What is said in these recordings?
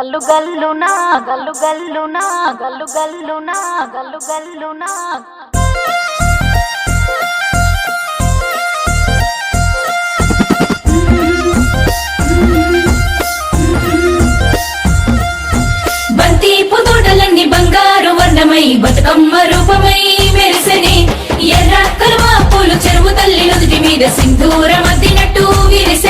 గల్లు గల్లునా గల్లు గల్లునా గల్లు గల్లునా గల్లు గల్లునా బంతిపు పుతోటలన్నీ బంగారు వర్ణమై బతుకమ్మ రూపమై మెరిసెనే. ఎర్ర కలువ పూలు చెరువు తల్లి నుదుటి మీద సింధూర మద్దినట్టు విరిసె.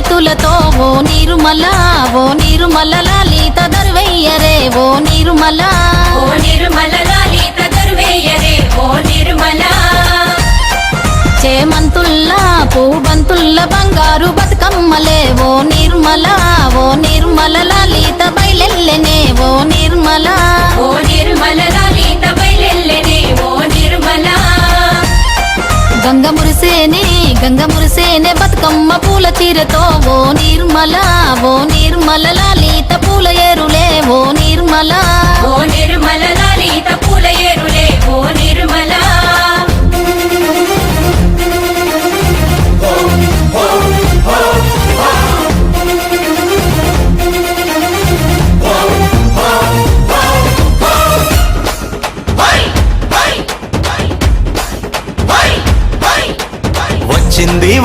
చేతులతో ఓ నిర్మల ఓ నిర్మల లలిత దర్వయ్యరే ఓ నిర్మల. ఓ నిర్మల లలిత దర్వేయరే ఓ నిర్మల. చేమంతుల్లా పూబంతుల్ల బంగారు బతుకమ్మలే ఓ నిర్మల ఓ నిర్మల లలిత బయలెల్లెనే ఓ నిర్మల. ఓ నిర్మల లలిత బయలెల్లెనే ఓ నిర్మల. గంగ మురిసేనే గంగ మురిసేనే బతుకమ్మ పూల చీరతో ఓ నిర్మల ఓ నిర్మల లలిత పూల ఎరులే ఓ నిర్మలా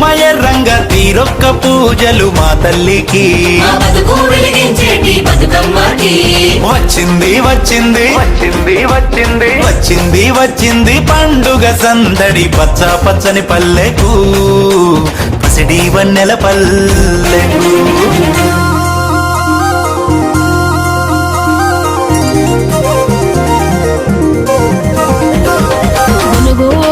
కుంకుమ ఎర్రంగా తీరొక్క పూజలు మా తల్లికి. వచ్చింది వచ్చింది. వచ్చింది వచ్చింది. వచ్చింది వచ్చింది పండుగ సందడి పచ్చ పచ్చని పల్లెకు. పసిడి వన్నెల పల్లెకు.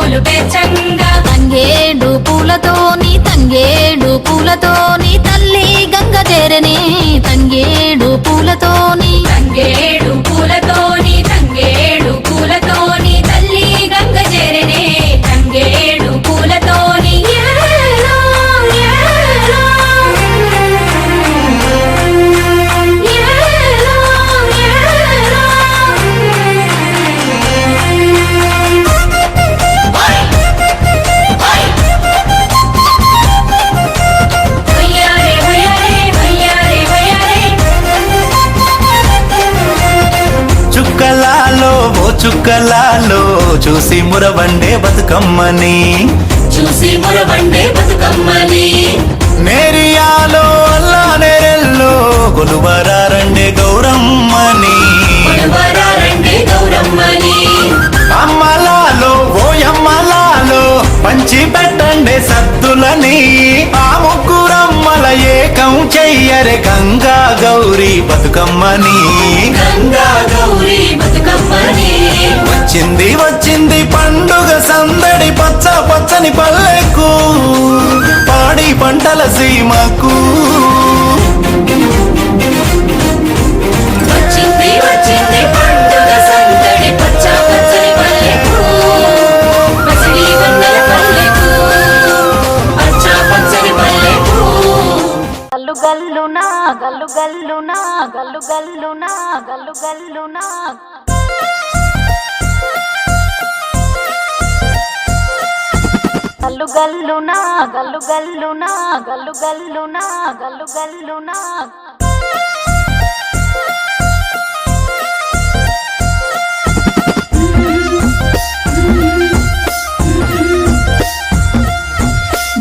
పూలు పేర్చంగా తంగేడు పూలతోని తంగేడు పూలతోని తల్లి గంగ చేరని తంగేడు పూలతోని తంగేడు చుక్కలాలో చూసి మురవండే బతుకమ్మని. చూసి మురబండే బతుకమ్మని. నేరియాలో అల్లా నేరెల్లో కొలువరారండే గౌరమ్మని. అమ్మలాలో ఓ అమ్మలాలో పంచి పెట్టండి సద్దులని. ఆ ముగ్గురమ్మల ఏకం చెయ్యరే గంగా గౌరీ బతుకమ్మని. గంగా గౌరీ బతుకమ్మని వచ్చింది వచ్చింది పండుగ సందడి పచ్చ పచ్చని పల్లెకు పాడి పంటల సీమకు. వచ్చింది వచ్చింది పండుగ సందడి పచ్చ పచ్చని పల్లెకు పసిడి వన్నెల పల్లెకు పచ్చ గల్లునా గల్లు గల్లునా గల్లు గల్లునా గల్లు గల్లునా. గల్లునా గల్లు గల్లునా గల్లు గల్లునా గల్లు గల్లునా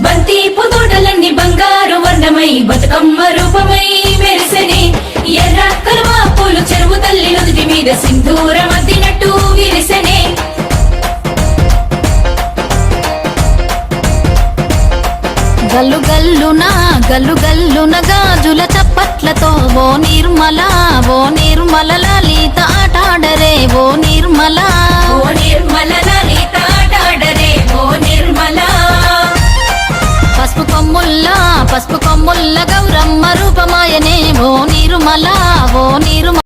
బంతి పుతోటలన్నీ బంగారు వర్ణమై బతుకమ్మ రూపమై. గల్లు గల్లున గల్లు గల్లున గాజుల చప్పట్లతో ఓ నిర్మల ఓ నిర్మల లలిత ఆటాడరే ఓ నిర్మల. ఓ నిర్మల.